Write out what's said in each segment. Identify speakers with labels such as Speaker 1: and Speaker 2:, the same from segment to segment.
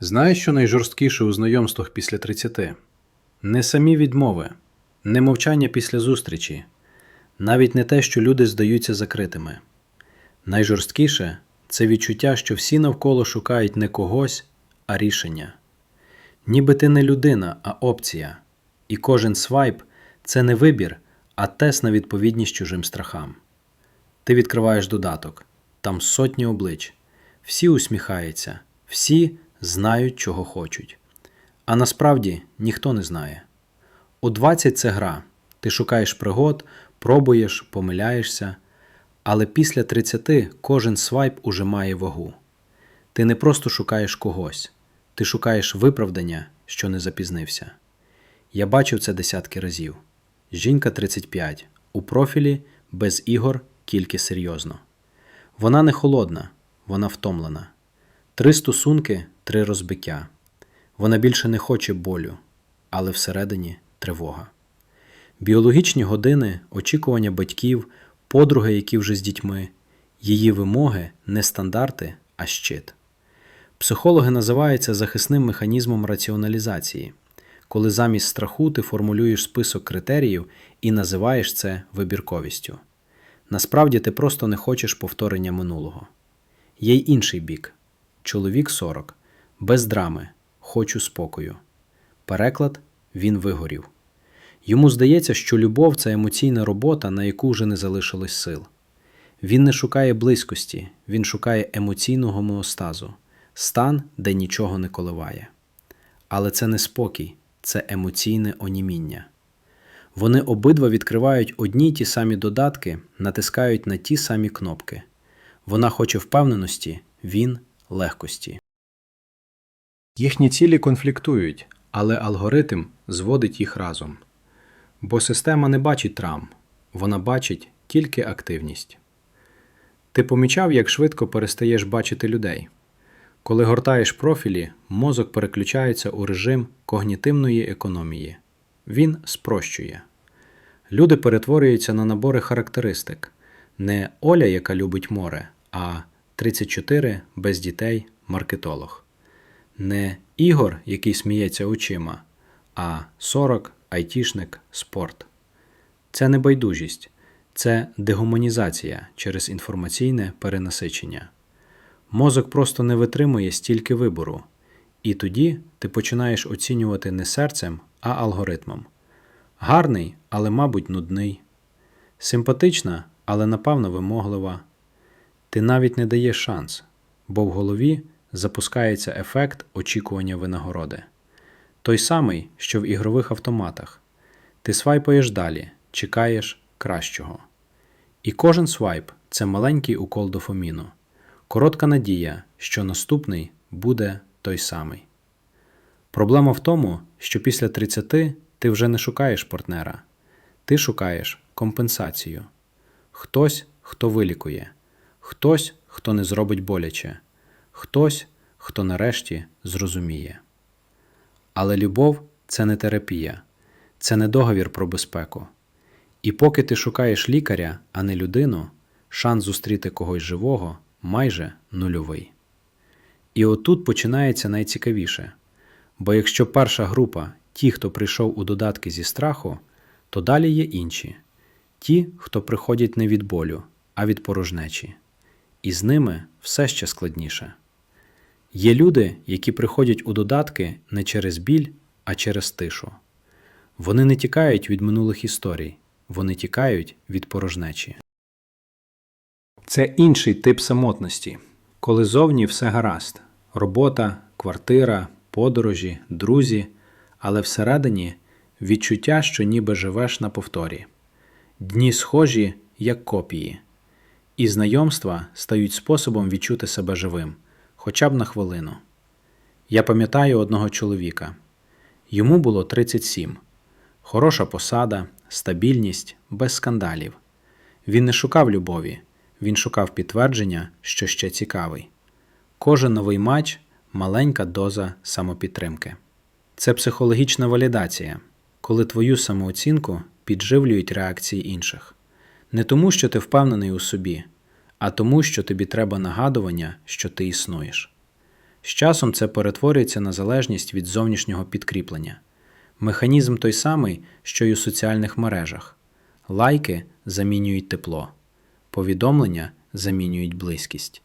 Speaker 1: Знаєш, що найжорсткіше у знайомствах після 30? Не самі відмови, не мовчання після зустрічі, навіть не те, що люди здаються закритими. Найжорсткіше це відчуття, що всі навколо шукають не когось, а рішення. Ніби ти не людина, а опція, і кожен свайп це не вибір, а тест на відповідність чужим страхам. Ти відкриваєш додаток, там сотні облич, всі усміхаються, всі знають, чого хочуть. А насправді ніхто не знає. У 20 це гра. Ти шукаєш пригод, пробуєш, помиляєшся, але після 30 кожен свайп уже має вагу. Ти не просто шукаєш когось, ти шукаєш виправдання, що не запізнився. Я бачив це десятки разів. Жінка 35, у профілі без ігор, тільки серйозно. Вона не холодна, вона втомлена. Три стосунки, три розбиття. Вона більше не хоче болю, але всередині тривога. Біологічні години, очікування батьків, подруги, які вже з дітьми, її вимоги не стандарти, а щит. Психологи називають це захисним механізмом раціоналізації, коли замість страху ти формулюєш список критеріїв і називаєш це вибірковістю. Насправді ти просто не хочеш повторення минулого. Є й інший бік чоловік 40, без драми, хочу спокою. Переклад він вигорів. Йому здається, що любов це емоційна робота, на яку вже не залишилось сил. Він не шукає близькості, він шукає емоційного гомеостазу, стан, де нічого не коливає. Але це не спокій, це емоційне оніміння. Вони обидва відкривають одні й ті самі додатки, натискають на ті самі кнопки. Вона хоче впевненості, він легкості. Їхні цілі конфліктують, але алгоритм зводить їх разом. Бо система не бачить травм, вона бачить тільки активність. Ти помічав, як швидко перестаєш бачити людей. Коли гортаєш профілі, мозок переключається у режим когнітивної економії. Він спрощує. Люди перетворюються на набори характеристик. Не Оля, яка любить море, а 34 без дітей маркетолог. Не Ігор, який сміється очима, а 40 айтішник спорт. Це не байдужість, це дегуманізація через інформаційне перенасичення. Мозок просто не витримує стільки вибору, і тоді ти починаєш оцінювати не серцем, а алгоритмом. Гарний, але, мабуть, нудний, симпатична, але напевно вимоглива. Ти навіть не даєш шанс, бо в голові запускається ефект очікування винагороди. Той самий, що в ігрових автоматах. Ти свайпаєш далі, чекаєш кращого. І кожен свайп це маленький укол дофаміну, коротка надія, що наступний буде той самий. Проблема в тому, що після 30 ти вже не шукаєш партнера, ти шукаєш компенсацію. Хтось, хто вилікує, хтось, хто не зробить боляче, хтось, хто нарешті зрозуміє. Але любов це не терапія, це не договір про безпеку. І поки ти шукаєш лікаря, а не людину, шанс зустріти когось живого майже нульовий. І отут починається найцікавіше. Бо якщо перша група ті, хто прийшов у додатки зі страху, то далі є інші ті, хто приходять не від болю, а від порожнечі. І з ними все ще складніше. Є люди, які приходять у додатки не через біль, а через тишу. Вони не тікають від минулих історій, вони тікають від порожнечі. Це інший тип самотності, коли зовні все гаразд: робота, квартира, подорожі, друзі, але всередині відчуття, що ніби живеш на повторі. Дні схожі, як копії, і знайомства стають способом відчути себе живим, хоча б на хвилину. Я пам'ятаю одного чоловіка. Йому було 37. Хороша посада, стабільність, без скандалів. Він не шукав любові, він шукав підтвердження, що ще цікавий. Кожен новий матч маленька доза самопідтримки. Це психологічна валідація, коли твою самооцінку підживлюють реакції інших. Не тому, що ти впевнений у собі, а тому, що тобі треба нагадування, що ти існуєш. З часом це перетворюється на залежність від зовнішнього підкріплення. Механізм той самий, що й у соціальних мережах. Лайки замінюють тепло, повідомлення замінюють близькість.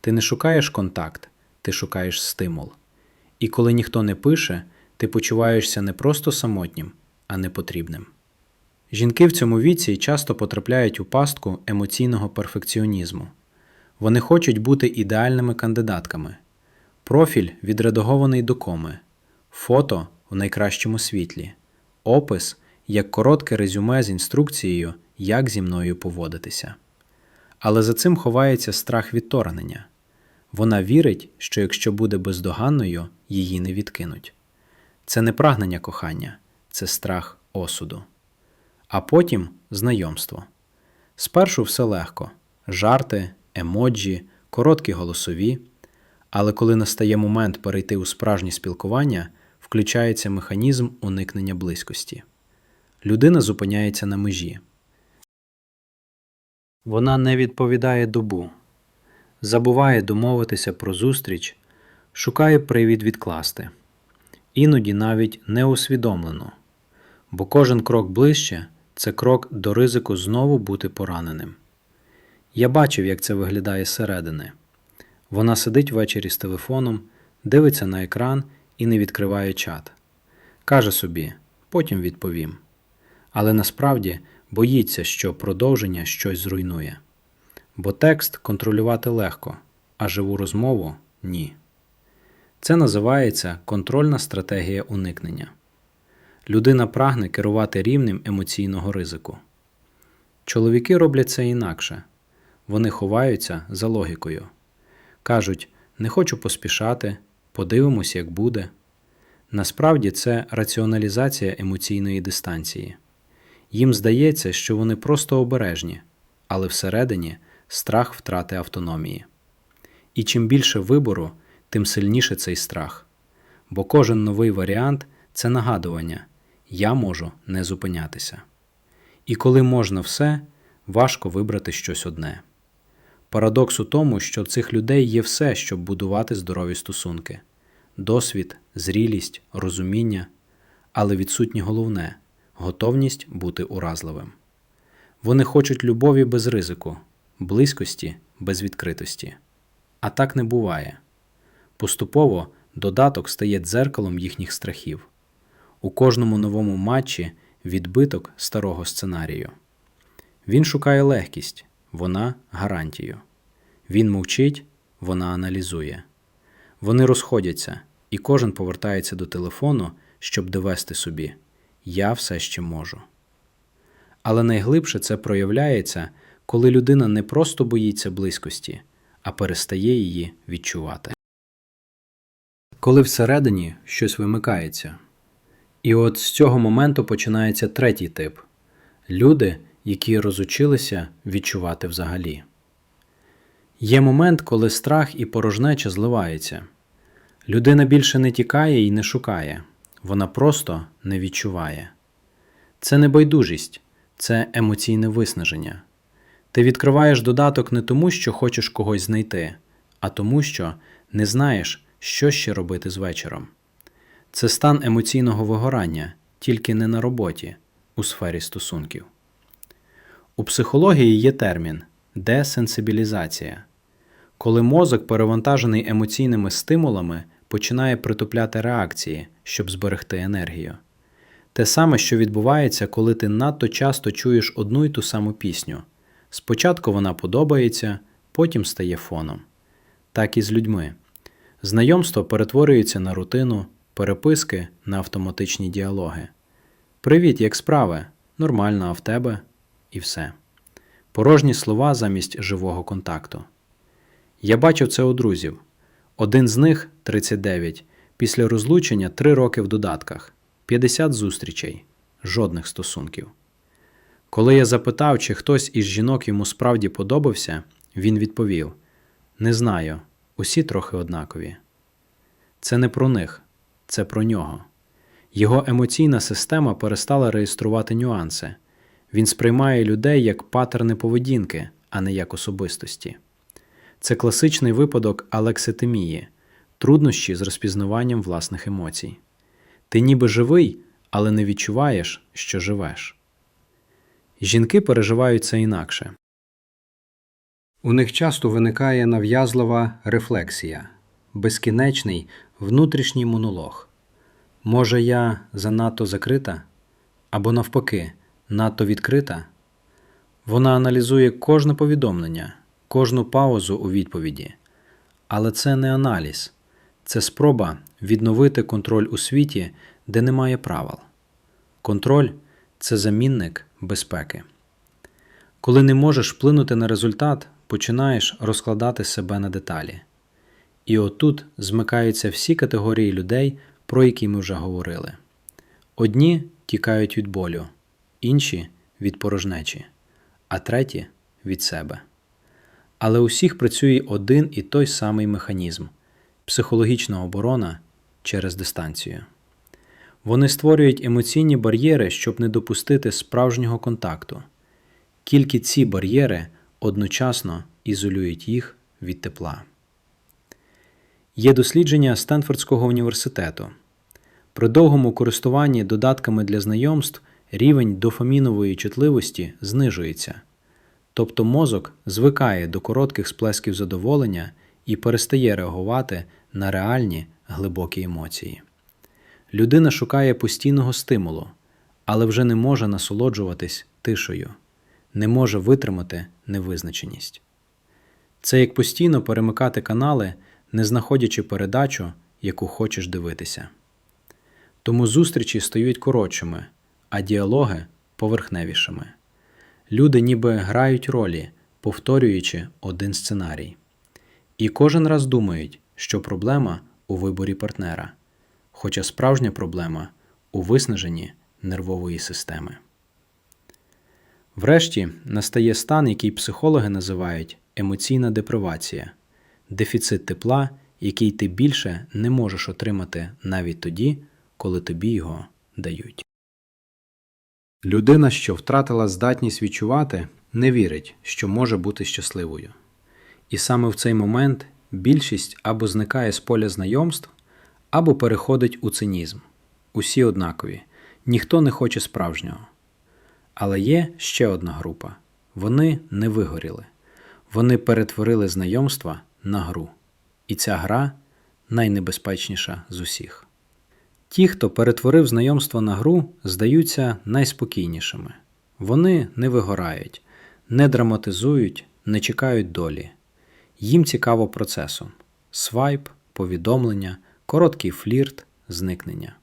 Speaker 1: Ти не шукаєш контакт, ти шукаєш стимул. І коли ніхто не пише, ти почуваєшся не просто самотнім, а непотрібним. Жінки в цьому віці часто потрапляють у пастку емоційного перфекціонізму. Вони хочуть бути ідеальними кандидатками. Профіль відредагований до коми, фото в найкращому світлі, опис як коротке резюме з інструкцією, як зі мною поводитися. Але за цим ховається страх відторгнення. Вона вірить, що якщо буде бездоганною, її не відкинуть. Це не прагнення кохання, це страх осуду. А потім знайомство. Спершу все легко: жарти, емоджі, короткі голосові. Але коли настає момент перейти у справжнє спілкування, включається механізм уникнення близькості. Людина зупиняється на межі. Вона не відповідає добу, забуває домовитися про зустріч, шукає привід відкласти, іноді навіть неусвідомлено, бо кожен крок ближче це крок до ризику знову бути пораненим. Я бачив, як це виглядає зсередини. Вона сидить ввечері з телефоном, дивиться на екран і не відкриває чат. Каже собі, потім відповім. Але насправді боїться, що продовження щось зруйнує. Бо текст контролювати легко, а живу розмову ні. Це називається контрольна стратегія уникнення. Людина прагне керувати рівнем емоційного ризику. Чоловіки роблять це інакше вони ховаються за логікою. Кажуть, не хочу поспішати, подивимось, як буде. Насправді це раціоналізація емоційної дистанції. Їм здається, що вони просто обережні, але всередині страх втрати автономії. І чим більше вибору, тим сильніше цей страх. Бо кожен новий варіант це нагадування я можу не зупинятися. І коли можна все, важко вибрати щось одне. Парадокс у тому, що в цих людей є все, щоб будувати здорові стосунки досвід, зрілість, розуміння, але відсутнє головне готовність бути уразливим. Вони хочуть любові без ризику, близькості без відкритості. А так не буває. Поступово додаток стає дзеркалом їхніх страхів. У кожному новому матчі відбиток старого сценарію. Він шукає легкість, вона гарантію. Він мовчить, вона аналізує. Вони розходяться, і кожен повертається до телефону, щоб довести собі я все ще можу. Але найглибше це проявляється, коли людина не просто боїться близькості, а перестає її відчувати. Коли всередині щось вимикається. І от з цього моменту починається третій тип люди, які розучилися відчувати взагалі. Є момент, коли страх і порожнеча зливаються. Людина більше не тікає і не шукає, вона просто не відчуває. Це не байдужість, це емоційне виснаження. Ти відкриваєш додаток не тому, що хочеш когось знайти, а тому, що не знаєш, що ще робити з вечором. Це стан емоційного вигорання, тільки не на роботі, у сфері стосунків. У психології є термін десенсибілізація, коли мозок, перевантажений емоційними стимулами, починає притупляти реакції, щоб зберегти енергію. Те саме, що відбувається, коли ти надто часто чуєш одну й ту саму пісню. Спочатку вона подобається, потім стає фоном. Так і з людьми. Знайомство перетворюється на рутину, переписки на автоматичні діалоги. Привіт, як справи? Нормально, а в тебе? І все. Порожні слова замість живого контакту. Я бачив це у друзів. Один з них 39, після розлучення 3 роки в додатках, 50 зустрічей, жодних стосунків. Коли я запитав, чи хтось із жінок йому справді подобався, він відповів: Не знаю, усі трохи однакові. Це не про них, це про нього. Його емоційна система перестала реєструвати нюанси. Він сприймає людей як патерни поведінки, а не як особистості. Це класичний випадок алекситимії, труднощі з розпізнаванням власних емоцій. Ти ніби живий, але не відчуваєш, що живеш. Жінки переживають це інакше.
Speaker 2: У них часто виникає нав'язлива рефлексія, безкінечний внутрішній монолог. Може, я занадто закрита? Або навпаки, надто відкрита? Вона аналізує кожне повідомлення, кожну паузу у відповіді. Але це не аналіз, це спроба відновити контроль у світі, де немає правил. Контроль це замінник безпеки. Коли не можеш вплинути на результат, починаєш розкладати себе на деталі. І отут змикаються всі категорії людей, про які ми вже говорили. Одні тікають від болю, інші від порожнечі, а треті від себе. Але у всіх працює один і той самий механізм психологічна оборона через дистанцію. Вони створюють емоційні бар'єри, щоб не допустити справжнього контакту. Тільки ці бар'єри одночасно ізолюють їх від тепла. Є дослідження Стенфордського університету. При довгому користуванні додатками для знайомств рівень дофамінової чутливості знижується, тобто мозок звикає до коротких сплесків задоволення і перестає реагувати на реальні глибокі емоції. Людина шукає постійного стимулу, але вже не може насолоджуватись тишею, не може витримати невизначеність. Це як постійно перемикати канали, не знаходячи передачу, яку хочеш дивитися. Тому зустрічі стають коротшими, а діалоги поверхневішими. Люди ніби грають ролі, повторюючи один сценарій. І кожен раз думають, що проблема у виборі партнера, хоча справжня проблема у виснаженні нервової системи. Врешті настає стан, який психологи називають емоційна депривація, дефіцит тепла, який ти більше не можеш отримати навіть тоді, коли тобі його дають. Людина, що втратила здатність відчувати, не вірить, що може бути щасливою.
Speaker 1: І саме в цей момент більшість або зникає з поля знайомств, або переходить у цинізм. Усі однакові, ніхто не хоче справжнього. Але є ще одна група вони не вигоріли. Вони перетворили знайомства на гру. І ця гра найнебезпечніша з усіх. Ті, хто перетворив знайомство на гру, здаються найспокійнішими. Вони не вигорають, не драматизують, не чекають долі. Їм цікаво процесом: свайп, повідомлення, короткий флірт, зникнення.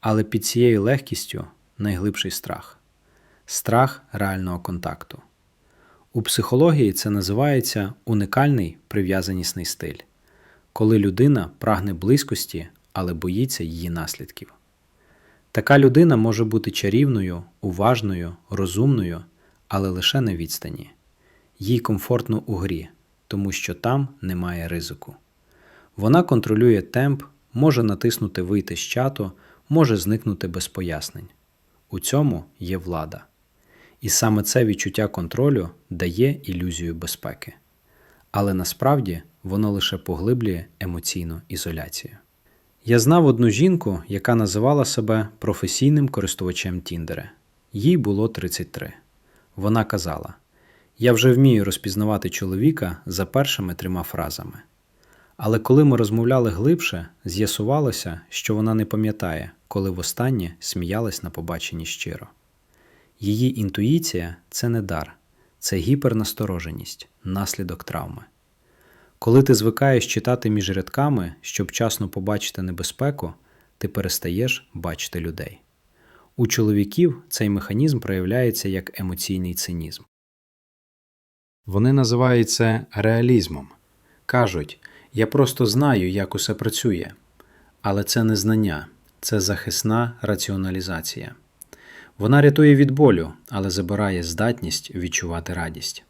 Speaker 1: Але під цією легкістю найглибший страх страх реального контакту. У психології це називається уникальний прив'язанісний стиль, коли людина прагне близькості, але боїться її наслідків. Така людина може бути чарівною, уважною, розумною, але лише на відстані. Їй комфортно у грі, тому що там немає ризику. Вона контролює темп, може натиснути вийти з чату, може зникнути без пояснень. У цьому є влада. І саме це відчуття контролю дає ілюзію безпеки. Але насправді воно лише поглиблює емоційну ізоляцію. Я знав одну жінку, яка називала себе професійним користувачем Тіндера. Їй було 33. Вона казала: Я вже вмію розпізнавати чоловіка за першими трьома фразами. Але коли ми розмовляли глибше, з'ясувалося, що вона не пам'ятає, коли востаннє сміялась на побаченні щиро. Її інтуїція це не дар, це гіпернастороженість, наслідок травми. Коли ти звикаєш читати між рядками, щоб вчасно побачити небезпеку, ти перестаєш бачити людей. У чоловіків цей механізм проявляється як емоційний цинізм.
Speaker 2: Вони називають це реалізмом.
Speaker 1: Кажуть, я просто знаю, як усе працює. Але це не знання, це захисна раціоналізація. Вона рятує від болю, але забирає здатність відчувати радість.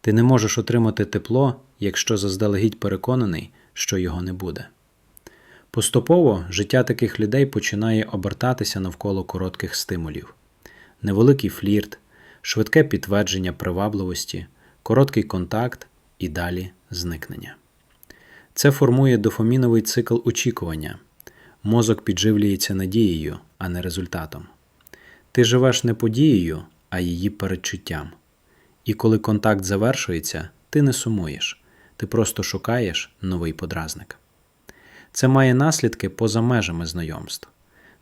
Speaker 1: Ти не можеш отримати тепло, якщо заздалегідь переконаний, що його не буде. Поступово життя таких людей починає обертатися навколо коротких стимулів, невеликий флірт, швидке підтвердження привабливості, короткий контакт і далі зникнення. Це формує дофаміновий цикл очікування. Мозок підживлюється надією, а не результатом. Ти живеш не подією, а її передчуттям. І коли контакт завершується, ти не сумуєш, ти просто шукаєш новий подразник. Це має наслідки поза межами знайомств.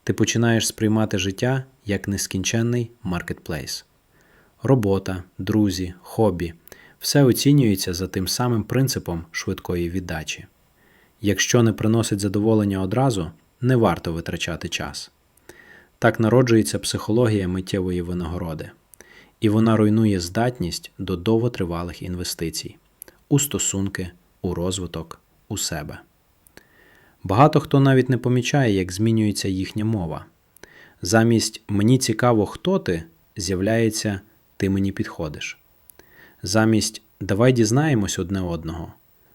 Speaker 1: Ти починаєш сприймати життя як нескінченний маркетплейс. Робота, друзі, хобі все оцінюється за тим самим принципом швидкої віддачі. Якщо не приносить задоволення одразу, не варто витрачати час. Так народжується психологія миттєвої винагороди, і вона руйнує здатність до довготривалих інвестицій у стосунки, у розвиток, у себе. Багато хто навіть не помічає, як змінюється їхня мова. Замість мені цікаво, хто ти з'являється ти мені підходиш. Замість давай дізнаємось одне одного,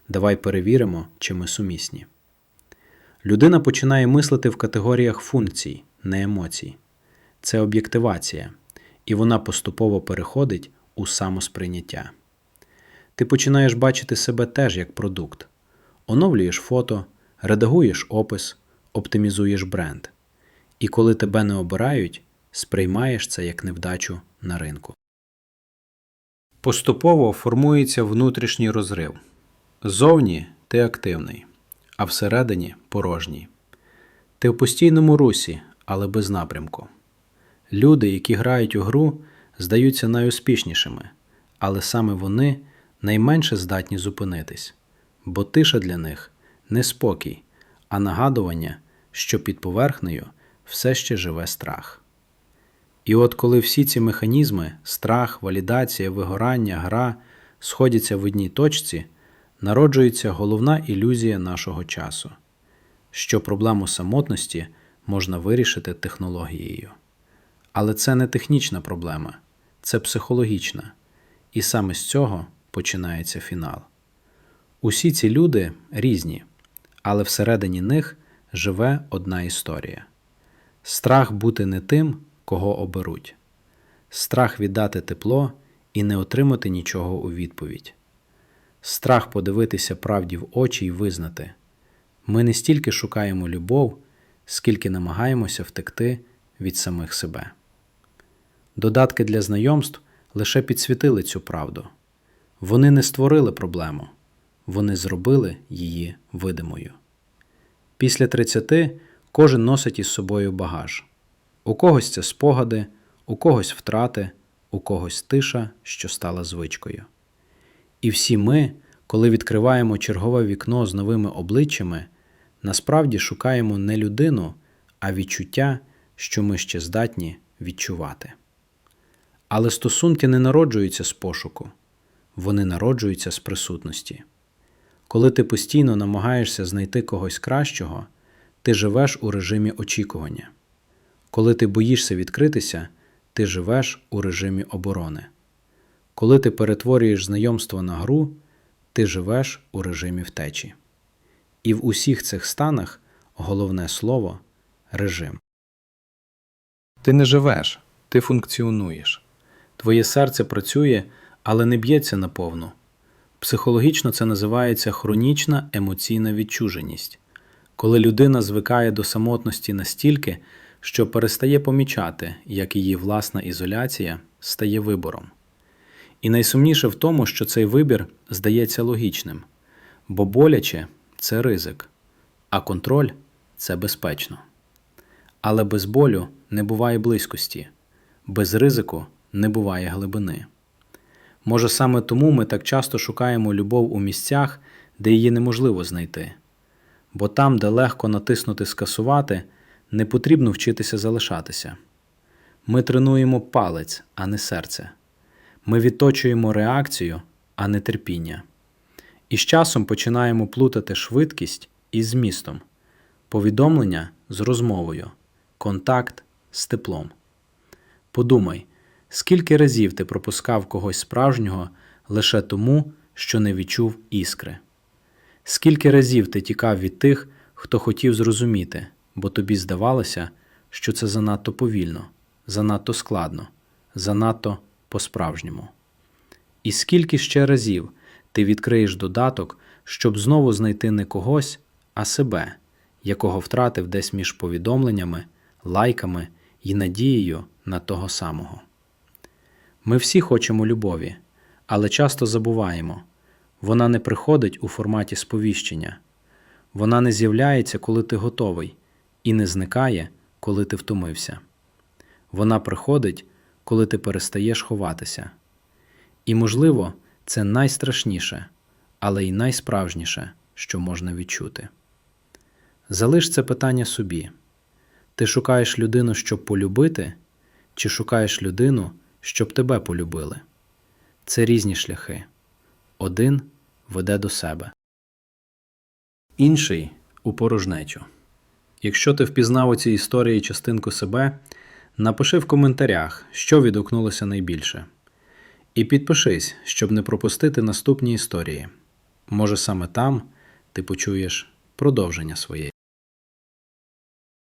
Speaker 1: давай перевіримо, чи ми сумісні. Людина починає мислити в категоріях функцій, не емоцій. Це об'єктивація, і вона поступово переходить у самосприйняття. Ти починаєш бачити себе теж як продукт, оновлюєш фото, редагуєш опис, оптимізуєш бренд. І коли тебе не обирають, сприймаєш це як невдачу на ринку. Поступово формується внутрішній розрив. Зовні ти активний, а всередині порожній. Ти в постійному русі, але без напрямку. Люди, які грають у гру, здаються найуспішнішими, але саме вони найменше здатні зупинитись, бо тиша для них не спокій, а нагадування, що під поверхнею все ще живе страх. І от коли всі ці механізми страх, валідація, вигорання, гра сходяться в одній точці, народжується головна ілюзія нашого часу, що проблему самотності можна вирішити технологією. Але це не технічна проблема, це психологічна, і саме з цього починається фінал. Усі ці люди різні, але всередині них живе одна історія страх бути не тим, кого оберуть, страх віддати тепло і не отримати нічого у відповідь, страх подивитися правді в очі і визнати ми не стільки шукаємо любов, скільки намагаємося втекти від самих себе. Додатки для знайомств лише підсвітили цю правду. Вони не створили проблему, вони зробили її видимою. Після 30 кожен носить із собою багаж. У когось це спогади, у когось втрати, у когось тиша, що стала звичкою. І всі ми, коли відкриваємо чергове вікно з новими обличчями, насправді шукаємо не людину, а відчуття, що ми ще здатні відчувати. Але стосунки не народжуються з пошуку, вони народжуються з присутності. Коли ти постійно намагаєшся знайти когось кращого, ти живеш у режимі очікування. Коли ти боїшся відкритися, ти живеш у режимі оборони. Коли ти перетворюєш знайомство на гру, ти живеш у режимі втечі. І в усіх цих станах головне слово режим. Ти не живеш, ти функціонуєш. Твоє серце працює, але не б'ється наповну. Психологічно це називається хронічна емоційна відчуженість, коли людина звикає до самотності настільки, що перестає помічати, як її власна ізоляція стає вибором. І найсумніше в тому, що цей вибір здається логічним, бо боляче це ризик, а контроль це безпечно. Але без болю не буває близькості, без ризику не буває глибини. Може, саме тому ми так часто шукаємо любов у місцях, де її неможливо знайти, бо там, де легко натиснути скасувати, не потрібно вчитися залишатися. Ми тренуємо палець, а не серце. Ми відточуємо реакцію, а не терпіння. І з часом починаємо плутати швидкість із змістом, повідомлення з розмовою, контакт з теплом. Подумай, скільки разів ти пропускав когось справжнього лише тому, що не відчув іскри? Скільки разів ти тікав від тих, хто хотів зрозуміти, бо тобі здавалося, що це занадто повільно, занадто складно, занадто по-справжньому. І скільки ще разів ти відкриєш додаток, щоб знову знайти не когось, а себе, якого втратив десь між повідомленнями, лайками і надією на того самого. Ми всі хочемо любові, але часто забуваємо вона не приходить у форматі сповіщення, вона не з'являється, коли ти готовий, і не зникає, коли ти втомився. Вона приходить, коли ти перестаєш ховатися. І, можливо, це найстрашніше, але й найсправжніше, що можна відчути. Залиш це питання собі. Ти шукаєш людину, щоб полюбити, чи шукаєш людину, щоб тебе полюбили? Це різні шляхи. Один веде до себе, інший у порожнечу. Якщо ти впізнав у цій історії частинку себе, напиши в коментарях, що відгукнулося найбільше. І підпишись, щоб не пропустити наступні історії. Може, саме там ти почуєш продовження своєї.